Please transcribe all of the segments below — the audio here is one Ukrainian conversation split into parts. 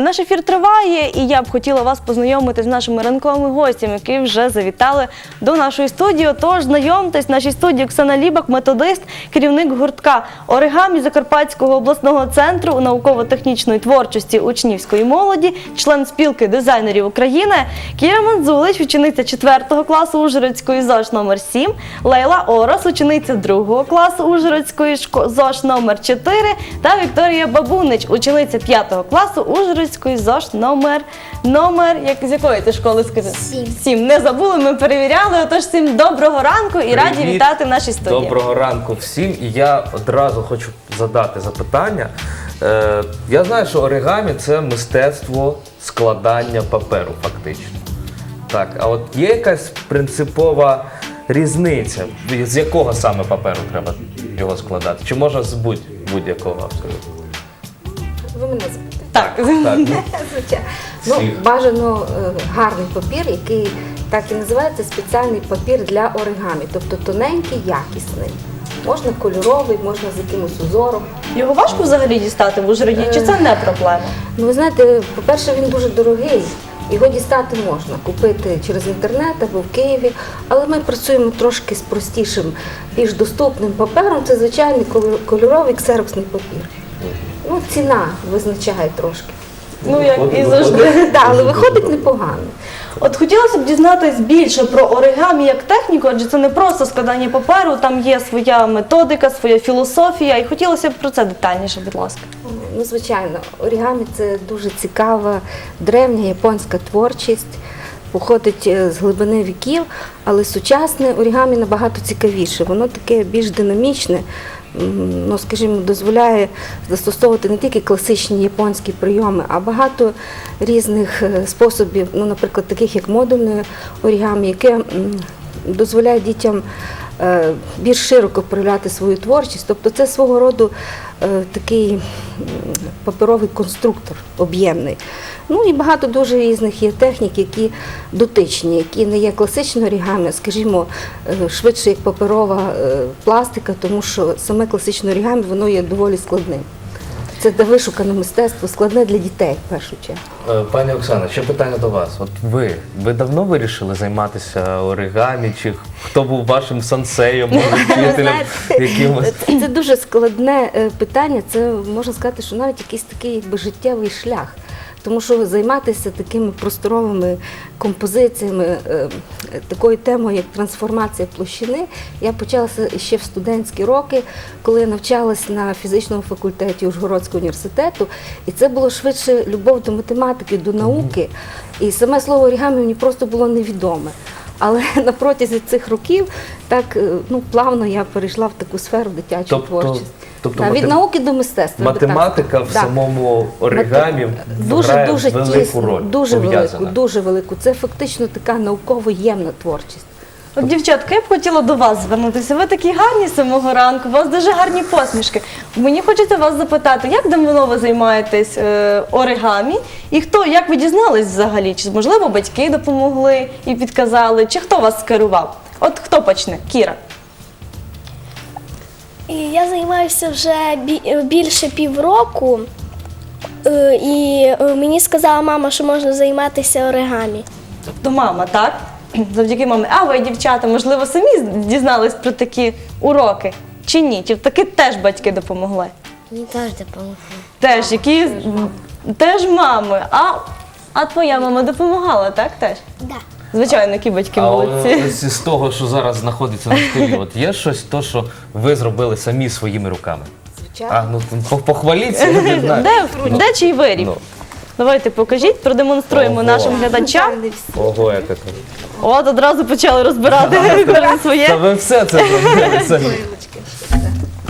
Наш ефір триває, і я б хотіла вас познайомити з нашими ранковими гостями, які вже завітали до нашої студії. Тож знайомтесь, в нашій студії Оксана Лібак, методист, керівник гуртка оригамі Закарпатського обласного центру науково-технічної творчості учнівської молоді, член спілки дизайнерів України, Кіра Манзулич, учениця 4 класу Ужгородської ЗОЖ номер 7, Лейла Орос, учениця 2 класу Ужгородської ЗОЖ номер 4 та Вікторія Бабунич, учениця 5 класу Ужгородської ЗОЖ номер номер як з якої ти школи сказати? Сім. Сім. Не забули, ми перевіряли. Отож, всім доброго ранку і раді вітати в нашій студії. Доброго ранку всім. І я одразу хочу задати запитання. Е, я знаю, що оригамі це мистецтво складання паперу, фактично. Так, а от є якась принципова різниця, з якого саме паперу треба його складати? Чи можна з будь- будь-якого абсолютно? Ви мене запитаєте? Так. Так, ну, Звичайно. Ну, бажано е, гарний папір, який так і називається спеціальний папір для оригамі, тобто тоненький, якісний. Можна кольоровий, можна з якимось узором. Його важко взагалі дістати в Ужгороді, чи це не проблема? Ну, ви знаєте, по-перше, він дуже дорогий. Його дістати можна купити через інтернет або в Києві, але ми працюємо трошки з простішим, більш доступним папером. Це звичайний кольоровий ксероксний папір. Ну, ціна визначає трошки. Ну як і завжди. Да, але виходить непогано. От хотілося б дізнатись більше про оригамі як техніку, адже це не просто складання паперу, там є своя методика, своя філософія. І хотілося б про це детальніше, будь ласка. Ну, звичайно, орігамі це дуже цікава древня японська творчість, походить е, з глибини віків, але сучасне орігамі набагато цікавіше. Воно таке більш динамічне, ну, скажімо, дозволяє застосовувати не тільки класичні японські прийоми, а багато різних е, способів, ну, наприклад, таких як модульне орігамі, яке дозволяє дітям більш широко проявляти свою творчість. Тобто це свого роду е, такий паперовий конструктор об'ємний. Ну і багато дуже різних є технік, які дотичні, які не є класичною орігамі, скажімо, е, швидше як паперова е, пластика, тому що саме класичне орігамі воно є доволі складним. Це де вишукане мистецтво, складне для дітей в першу чергу. Е, Пані Оксана, ще питання до вас. От ви, ви давно вирішили займатися оригамі? Чи хто був вашим сансеєм, вчителем якимось? Це, дуже складне е, питання. Це можна сказати, що навіть якийсь такий якби життєвий шлях. Тому що займатися такими просторовими композиціями, е, такою темою, як трансформація площини, я почалася ще в студентські роки, коли я навчалась на фізичному факультеті Ужгородського університету. І це було швидше любов до математики, до науки. І саме слово орігамі мені просто було невідоме. Але на протязі цих років так е, ну плавно я перейшла в таку сферу дитячої Тобто- творчості. Тобто від матем- науки до мистецтва. би так Математика в самому оригамі дуже грає дуже велику тісно, роль. дуже велику, дуже велику. Це фактично така науково-ємна творчість. От, дівчатка, я б хотіла до вас звернутися. Ви такі гарні з самого ранку, у вас дуже гарні посмішки. Мені хочеться вас запитати, як давно ви займаєтесь е, оригамі? І хто, як ви дізнались взагалі? Чи можливо батьки допомогли і підказали, чи хто вас скерував? От хто почне? Кіра. І Я займаюся вже більше півроку, Е, і е, мені сказала мама, що можна займатися оригамі. Тобто мама, так? Завдяки мамі. А ви, дівчата, можливо, самі дізнались про такі уроки? Чи ні? Чи таки теж батьки допомогли? Мені теж допомогли. Теж, які теж мами. А, а твоя мама допомагала, так теж? Да. Звичайно, які батьки А молодці. ось із того, що зараз знаходиться на столі, от є щось, то, що ви зробили самі своїми руками? Звичайно. А, ну по- похваліться, я не знаю. Де, де чий виріб? Ну. Давайте покажіть, продемонструємо Ого. нашим глядачам. Всі. Ого, яке це. От одразу почали розбирати кожен Та своє. ви все це зробили самі.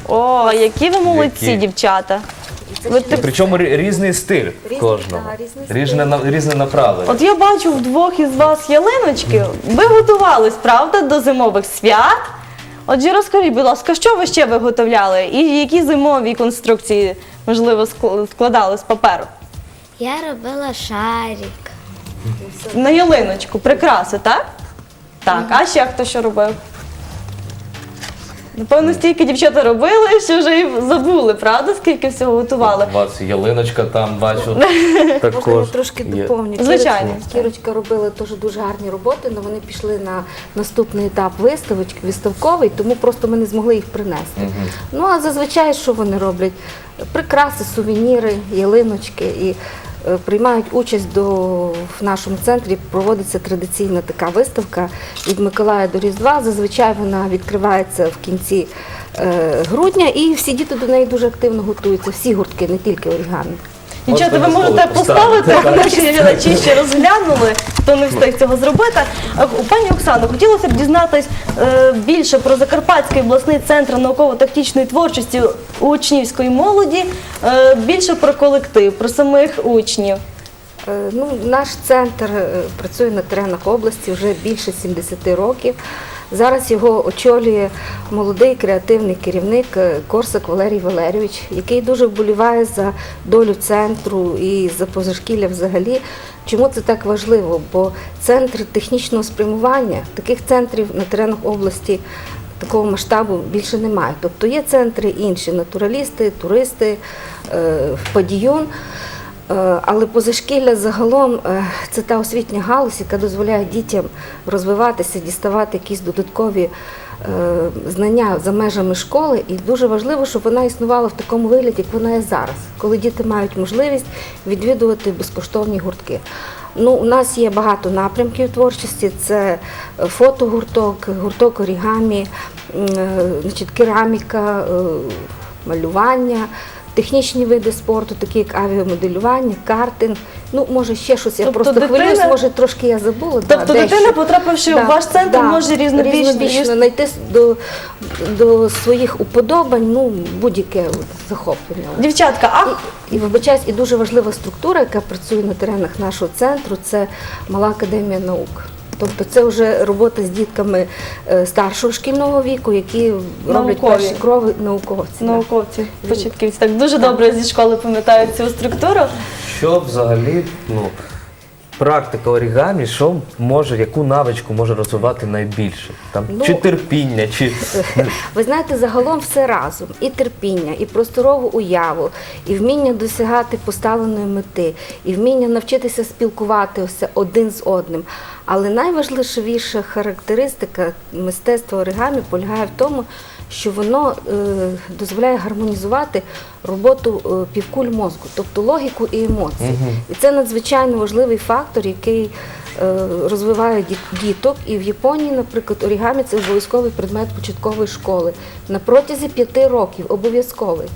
О, які ви молодці, Які? дівчата. Так- Причому рі- різний стиль Різний, кожного. да, різний стиль. Різне, на- різне направлення. От я бачу в двох із вас ялиночки. Ви готувались, правда, до зимових свят? Отже, розкажіть, будь ласка, що ви ще виготовляли? І які зимові конструкції, можливо, ск- складали з паперу? Я робила шарик. На ялиночку, прикраси, так? Так, а ще хто що робив? Напевно, стільки дівчата робили, що вже і забули, правда, скільки всього готували. У вас ялиночка там бачу. Можна я Також трошки є. доповню? Звичайно. Кірочка, Кірочка робила теж дуже гарні роботи, але вони пішли на наступний етап виставочки, виставковий, тому просто ми не змогли їх принести. Ну а зазвичай що вони роблять? Прикраси, сувеніри, ялиночки і приймають участь до в нашому центрі. Проводиться традиційна така виставка від Миколая до Різдва. Зазвичай вона відкривається в кінці е, грудня, і всі діти до неї дуже активно готуються. Всі гуртки, не тільки орігамі. Дівчата, ви Можете поставити, поставити. наші глядачі ще розглянули, хто не встиг цього зробити. Пані Оксано, хотілося б дізнатись е, більше про Закарпатський обласний центр науково-тактичної творчості учнівської молоді, е, більше про колектив, про самих учнів. Е, Ну, наш центр працює на теренах області вже більше 70 років. Зараз його очолює молодий креативний керівник е, Корсак Валерій Валерійович, який дуже вболіває за долю центру і за позашкілля взагалі. Чому це так важливо? Бо центр технічного спрямування таких центрів на теренах області такого масштабу більше немає. Тобто є центри інші натуралісти, туристи, е, падіюн. Е, Але позашкілля загалом е, це та освітня галузь, яка дозволяє дітям розвиватися, діставати якісь додаткові е, знання за межами школи. І дуже важливо, щоб вона існувала в такому вигляді, як вона є зараз, коли діти мають можливість відвідувати безкоштовні гуртки. Ну, у нас є багато напрямків творчості: це фотогурток, гурток орігамі, кераміка, малювання. Технічні види спорту, такі як авіамоделювання, картинг. Ну, може, ще щось. Я Тобто просто дитина- хвилююсь, може, трошки я забула. Тобто да, дитина, потрапивши в ваш центр, може різнобічно- різнобічно знайти до, до своїх уподобань ну, будь-яке захоплення. Дівчатка, а І, і вибачаюсь, і дуже важлива структура, яка працює на теренах нашого центру, це Мала академія наук. Тобто це вже робота з дітками е, старшого шкільного віку, які роблять Наукові. перші крови науковці. да. науковці, початківці так дуже добре зі школи пам'ятають цю структуру. Що взагалі, ну, практика орігамі, що може, яку навичку може розвивати найбільше? Там, Ну, чи терпіння, чи Ви знаєте, загалом все разом: і терпіння, і просторову уяву, і вміння досягати поставленої мети, і вміння навчитися спілкуватися один з одним. Але найважливіша характеристика мистецтва оригамі полягає в тому, що воно е, дозволяє гармонізувати роботу е, півкуль мозку, тобто логіку і емоції. І це надзвичайно важливий фактор, який е, розвиває діток. І в Японії, наприклад, орігамі це обов'язковий предмет початкової школи на протязі п'яти років, обов'язковий.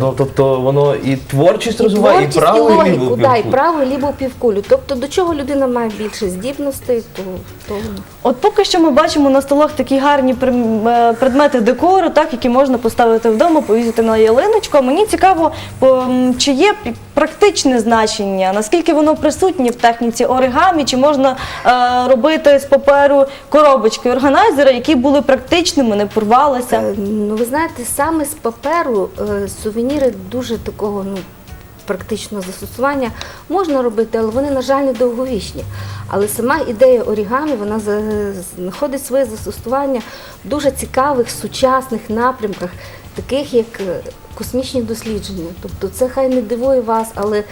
Ну, тобто воно і творчість І розвиває, і творчість, право, і і логіку, ліву да, і півкулю. право, і ліву півкулю. Тобто до чого людина має більше здібностей, то, то От поки що ми бачимо на столах такі гарні е, предмети декору, так, які можна поставити вдома, повісити на ялиночку. А Мені цікаво, по- чи є практичне значення, наскільки воно присутнє в техніці оригамі, чи можна е, робити з паперу коробочки органайзера, які були практичними, не порвалися. Е, Ну, ви знаєте, саме з паперу е, сувеніри дуже такого ну, практичного застосування можна робити, але вони, на жаль, не довговічні. Але сама ідея орігамі вона знаходить своє застосування в дуже цікавих сучасних напрямках, таких як е, космічні дослідження. Тобто це хай не дивує вас, але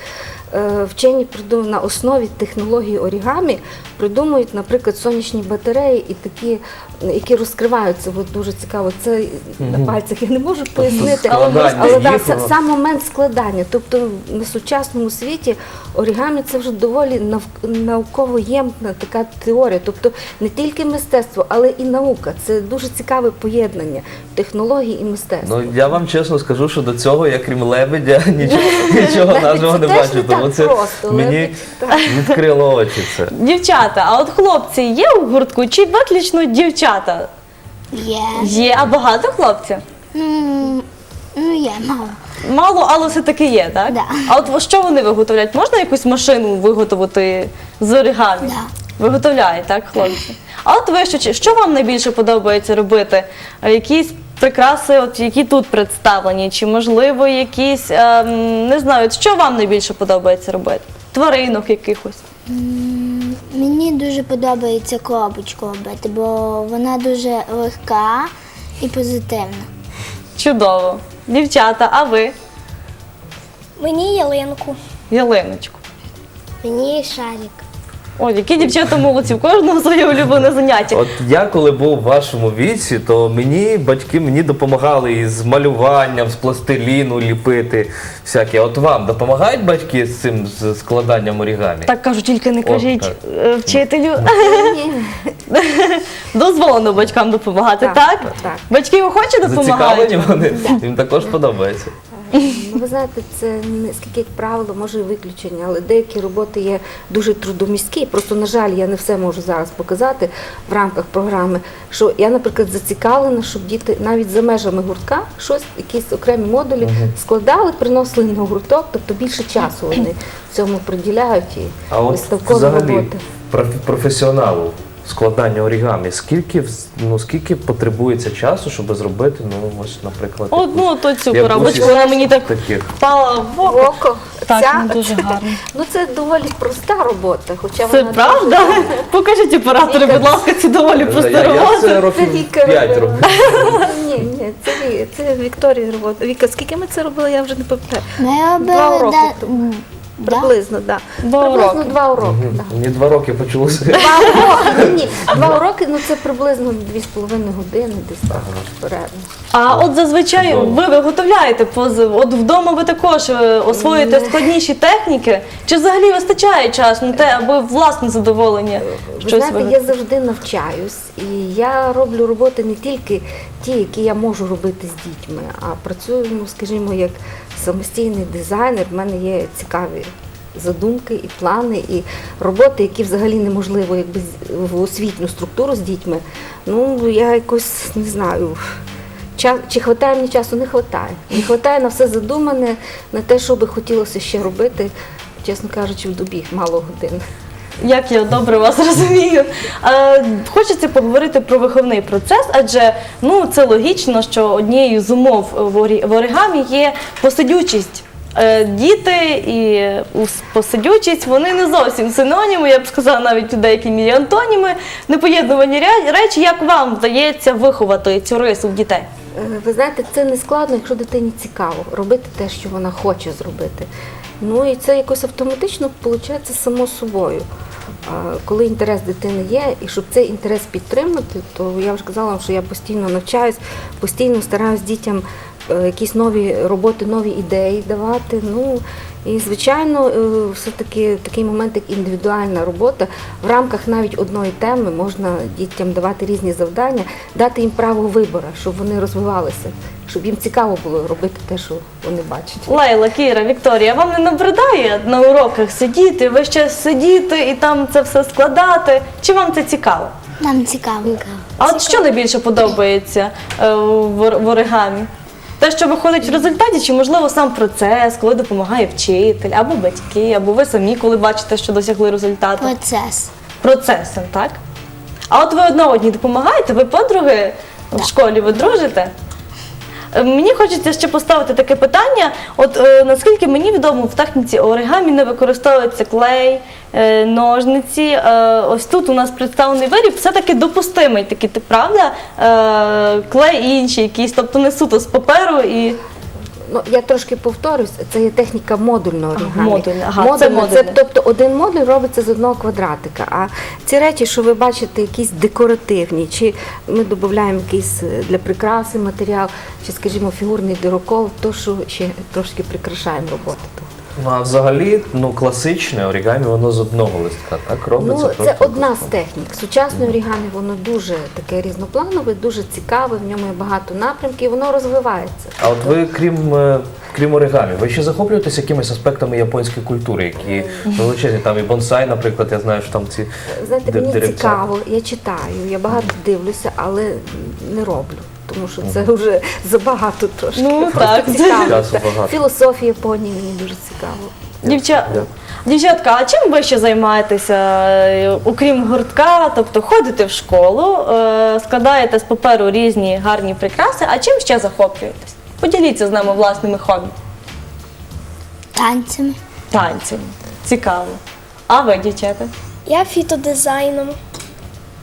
е, вчені на основі технології орігамі придумують, наприклад, сонячні батареї і такі, які розкриваються. От дуже цікаво. Це на пальцях я не можу пояснити, але, да, сам момент складання. Тобто на сучасному світі орігамі це вже доволі науково ємна така теорія. Тобто не тільки мистецтво, але і наука. Це дуже цікаве поєднання технологій і мистецтва. Ну я вам чесно скажу, що до цього я крім лебедя нічого, нашого не бачу. Тому це мені відкрило очі це. Дівчата, а от хлопці є у гуртку чи виключно дівчата? Є. Є, а багато хлопців? Ну, ну є мало. Мало, але все-таки є, так? Да. А от що вони виготовляють? Можна якусь машину виготовити з оригамі? Да. Виготовляють, так, хлопці? А от ви що, що вам найбільше подобається робити? Е, Якісь прикраси, от, які тут представлені, чи можливо якісь, ем, не знаю, от що вам найбільше подобається робити? Тваринок якихось. Мені дуже подобається коробочку робити, бо вона дуже легка і позитивно. Чудово. Дівчата, а ви? Мені ялинку. Ялиночку. Мені шарик. О, які дівчата молодці, у кожного своє улюблене заняття. От я коли був в вашому віці, то мені батьки мені допомагали із малюванням, з пластиліну ліпити всяке. От вам допомагають батьки з цим з складанням орігамі? Так кажу, тільки не кажіть так. е, вчителю. Дозволено батькам допомагати, так? так. Батьки охоче допомагають? Зацікавлені вони? Їм також подобається. Ну, ви знаєте, це не скільки як правило, може і виключення, але деякі роботи є дуже трудомісткі. Просто, на жаль, я не все можу зараз показати в рамках програми. Що я, наприклад, зацікавлена, щоб діти навіть за межами гуртка щось, якісь окремі модулі складали, приносили на гурток, тобто більше часу вони цьому приділяють і А от виставкові взагалі роботи. проф- професіоналу складання орігамі, скільки ну скільки потребується часу, щоб зробити, ну ось, наприклад, Одну то цю коробочку, вона мені так таких. впала в око. Око. Так, Ця- ну, дуже гарно. Ну це доволі проста робота, хоча Це вона правда? Покажіть оператори, будь ласка, ці доволі Я, просто я це років Віка 5 років. Ні, ні, це, це Вікторія робота. Віка, скільки ми це робили, я вже не пам'ятаю. Ми Два тому. Да? Приблизно, да. Два приблизно уроки. два уроки. Да. Мені два роки почалося. Два уроки, ні, два уроки, ну це приблизно дві з половиною години, десь так перервно. А от зазвичай Чудово. ви виготовляєте позив. От вдома ви також е, освоюєте складніші техніки. Чи взагалі вистачає часу на те, аби власне задоволення Ви щось знаєте, я виготовити? завжди навчаюсь, і я роблю роботи не тільки ті, які я можу робити з дітьми, а працюю, ну скажімо, як самостійний дизайнер. В мене є цікаві задумки і плани, і роботи, які взагалі неможливо якби в освітню структуру з дітьми. Ну я якось не знаю. Чи вистачає мені часу? Не вистачає. Не вистачає на все задумане, на те, що би хотілося ще робити, чесно кажучи, в добі мало годин. Як я добре вас розумію. Е, хочеться поговорити про виховний процес, адже ну це логічно, що однією з умов в орі- оригамі є посидючість. Е, Діти і ус- посидючість вони не зовсім синоніми, я б сказала, навіть у деякій мірі антоніми, непоєднувані ря- речі. Як вам вдається виховати цю рису в дітей? Е, Ви знаєте, це не складно, якщо дитині цікаво робити те, що вона хоче зробити. Ну і це якось автоматично виходить само собою. Коли інтерес дитини є, і щоб цей інтерес підтримати, то я вже казала що я постійно навчаюсь, постійно стараюсь дітям якісь нові роботи, нові ідеї давати. Ну і звичайно, е, все-таки такий момент, як індивідуальна робота, в рамках навіть одної теми можна дітям давати різні завдання, дати їм право вибору, щоб вони розвивалися, щоб їм цікаво було робити те, що вони бачать. Лейла, Кіра, Вікторія, вам не набридає на уроках сидіти, ви ще сидіти і там це все складати? Чи вам це цікаво? Нам цікаво. А от що найбільше подобається е, в в оригамі? Те, що виходить в результаті, чи можливо сам процес, коли допомагає вчитель, або батьки, або ви самі, коли бачите, що досягли результату? Процес. Процесом, так? А от ви одна одній допомагаєте? Ви подруги в школі, ви дружите? Е, Мені хочеться ще поставити таке питання. От е, наскільки мені відомо, в техніці оригамі не використовується клей, е, ножниці. Ось тут у нас представлений виріб, все-таки допустимий такий, правда? Клей і інші якісь, тобто не суто з паперу і. Ну, я трошки повторюсь, це є техніка модульного оригамі. модульне, ага, це Модульне, модульне. тобто один модуль робиться з одного квадратика. А ці речі, що ви бачите, якісь декоративні, чи ми додаємо якийсь е, для прикраси матеріал, чи, скажімо, фігурний дирокол, то що ще трошки прикрашаємо роботу. Ну а взагалі, ну класичне орігамі, воно з одного листка, так робиться. Ну, це просто одна з технік. Сучасне орігамі, воно дуже таке різнопланове, дуже цікаве, в ньому є багато напрямків, воно розвивається. А от ви, крім, е, крім оригамі, ви ще захоплюєтесь якимись аспектами японської культури, які величезні, там і бонсай, наприклад, я знаю, що там ці Знаєте, мені деревця. цікаво, я читаю, я багато дивлюся, але не роблю. Тому що це вже забагато трошки. Ну, так. цікаво, Філософія Японії мені дуже цікаво. Дівча... Дівчатка, а чим ви ще займаєтеся, е, окрім гуртка? Тобто ходите в школу, е, складаєте з паперу різні гарні прикраси, а чим ще захоплюєтесь? Поділіться з нами власними хобі. Танцями. Танцями. Цікаво. А ви, дівчата? Я фітодизайном.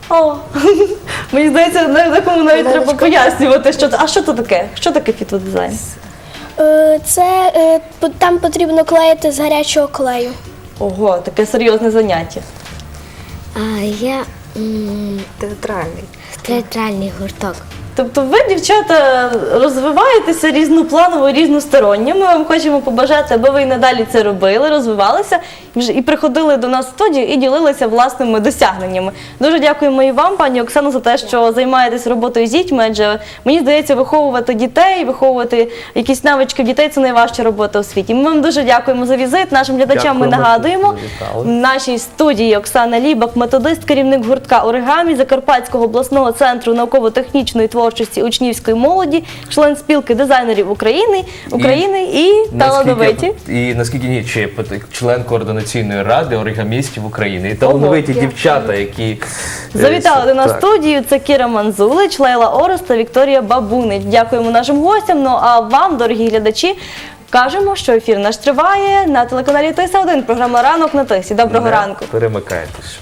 О, мені здається, на такому навіть треба пояснювати, що це. А що це таке? Що таке фітодизайн? Е, Це е, по- там потрібно клеїти з гарячого клею. Ого, таке серйозне заняття. А я м, Театральний. театральний гурток. Тобто ви, дівчата, розвиваєтеся різнопланово, різносторонньо. Ми вам хочемо побажати, аби ви і надалі це робили, розвивалися і і приходили до нас в студію і ділилися власними досягненнями. Дуже дякуємо і вам, пані Оксано, за те, що займаєтесь роботою з дітьми. Адже мені здається, виховувати дітей, виховувати якісь навички в дітей це найважча робота у світі. Ми вам дуже дякуємо за візит. Нашим глядачам ми нагадуємо в нашій студії Оксана Лібак, методист, керівник гуртка оригамі Закарпатського обласного центру науково-технічної творчості учнівської молоді, член спілки дизайнерів України, України і, талановиті. Наскільки, і наскільки ні, пот- член координаційної ради оригамістів України. І талановиті дівчата, які е, Завітали до нас так. студію. Це Кіра Манзулич, Лейла Орес та Вікторія Бабунич. Дякуємо нашим гостям. Ну а вам, дорогі глядачі, кажемо, що ефір наш триває на телеканалі ТС1, Програма Ранок на Тисі. Доброго Не ранку. Перемикайтесь.